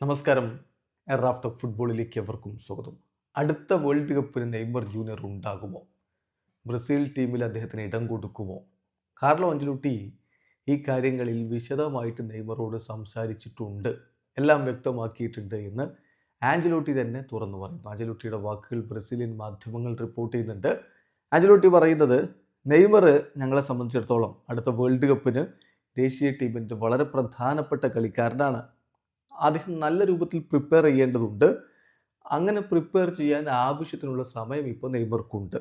നമസ്കാരം. എറാഫ്റ്റ് ഓഫ് ഫുട്ബോളിലേക്ക് എവർക്കും സ്വാഗതം. അടുത്ത വേൾഡ് കപ്പിന് നെയ്മർ ജൂനിയർ ഉണ്ടാകുമോ? ബ്രസീൽ ടീമിൽ അദ്ദേഹത്തിന് ഇടം കൊടുക്കുമോ? കാർലോ അഞ്ചലുട്ടി ഈ കാര്യങ്ങളിൽ വിശദമായിട്ട് നെയ്മറോട് സംസാരിച്ചിട്ടുണ്ട്. എല്ലാം വ്യക്തമാക്കിയിട്ടുണ്ട് എന്ന് ആഞ്ചലോട്ടി തന്നെ തുറന്നു പറയുന്നു. ആഞ്ചലോട്ടിയുടെ വാക്കുകൾ ബ്രസീലിയൻ മാധ്യമങ്ങൾ റിപ്പോർട്ട് ചെയ്യുന്നുണ്ട്. ആഞ്ചലോട്ടി പറയുന്നത് നെയ്മർ ഞങ്ങളെ സംബന്ധിച്ചിടത്തോളം അടുത്ത വേൾഡ് കപ്പിന് ദേശീയ ടീമിന്റെ വളരെ പ്രധാനപ്പെട്ട കളിക്കാരനാണ്. അദ്ദേഹം നല്ല രൂപത്തിൽ പ്രിപ്പയർ ചെയ്യേണ്ടതുണ്ട്. അങ്ങനെ പ്രിപ്പയർ ചെയ്യാൻ ആവശ്യത്തിനുള്ള സമയം ഇപ്പോൾ നെയ്മർക്കുണ്ട്.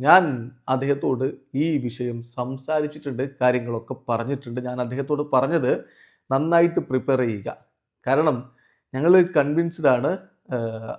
ഞാൻ അദ്ദേഹത്തോട് ഈ വിഷയം സംസാരിച്ചിട്ടുണ്ട് കാര്യങ്ങളൊക്കെ പറഞ്ഞിട്ടുണ്ട്. ഞാൻ അദ്ദേഹത്തോട് പറഞ്ഞത് നന്നായിട്ട് പ്രിപ്പയർ ചെയ്യുക. കാരണം ഞങ്ങൾ കൺവിൻസ്ഡ് ആണ്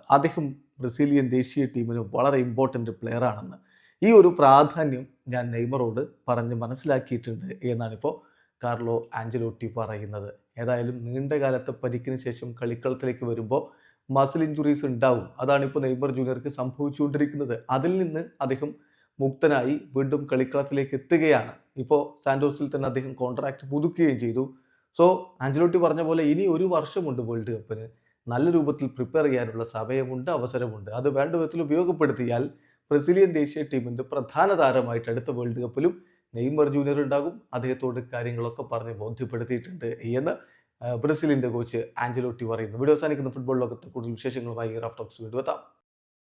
അദ്ദേഹം ബ്രസീലിയൻ ദേശീയ ടീമിന് വളരെ ഇമ്പോർട്ടന്റ് പ്ലെയർ ആണെന്ന്. ഈ ഒരു പ്രാധാന്യം ഞാൻ നെയ്മറോട് പറഞ്ഞ് മനസ്സിലാക്കിയിട്ടുണ്ട് എന്നാണിപ്പോൾ കാർലോ ആഞ്ചലോട്ടി പറയുന്നത്. ഏതായാലും നീണ്ട കാലത്തെ പരിക്കിന് ശേഷം കളിക്കളത്തിലേക്ക് വരുമ്പോൾ മസിൽ ഇഞ്ചുറീസ് ഉണ്ടാവും. അതാണ് ഇപ്പോൾ നെയ്മർ ജൂനിയർക്ക് സംഭവിച്ചുകൊണ്ടിരിക്കുന്നത്. അതിൽ നിന്ന് അദ്ദേഹം മുക്തനായി വീണ്ടും കളിക്കളത്തിലേക്ക് എത്തുകയാണ്. ഇപ്പോൾ സാൻഡോസിൽ തന്നെ അദ്ദേഹം കോൺട്രാക്ട് പുതുക്കുകയും ചെയ്തു. സോ ആഞ്ചലോട്ടി പറഞ്ഞ പോലെ ഇനി ഒരു വർഷമുണ്ട് വേൾഡ് കപ്പിന് നല്ല രൂപത്തിൽ പ്രിപ്പയർ ചെയ്യാനുള്ള സമയമുണ്ട് അവസരമുണ്ട്. അത് വേണ്ട വിധത്തിൽ ഉപയോഗപ്പെടുത്തിയാൽ ബ്രസീലിയൻ ദേശീയ ടീമിന്റെ പ്രധാന താരമായിട്ട് അടുത്ത വേൾഡ് കപ്പിലും നെയ്മർ ജൂനിയർ ഉണ്ടാകും. അദ്ദേഹത്തോട് കാര്യങ്ങളൊക്കെ പറഞ്ഞ് ബോധ്യപ്പെടുത്തിയിട്ടുണ്ട് എന്ന് ബ്രസീലിന്റെ കോച്ച് ആഞ്ചലോട്ടി പറയുന്നു. വീഡിയോ അവസാനിക്കുന്ന ഫുട്ബോൾ ലോകത്ത് കൂടുതൽ വിശേഷങ്ങളുമായി റാഫ് ടോക്സ് വീണ്ടും എത്താം.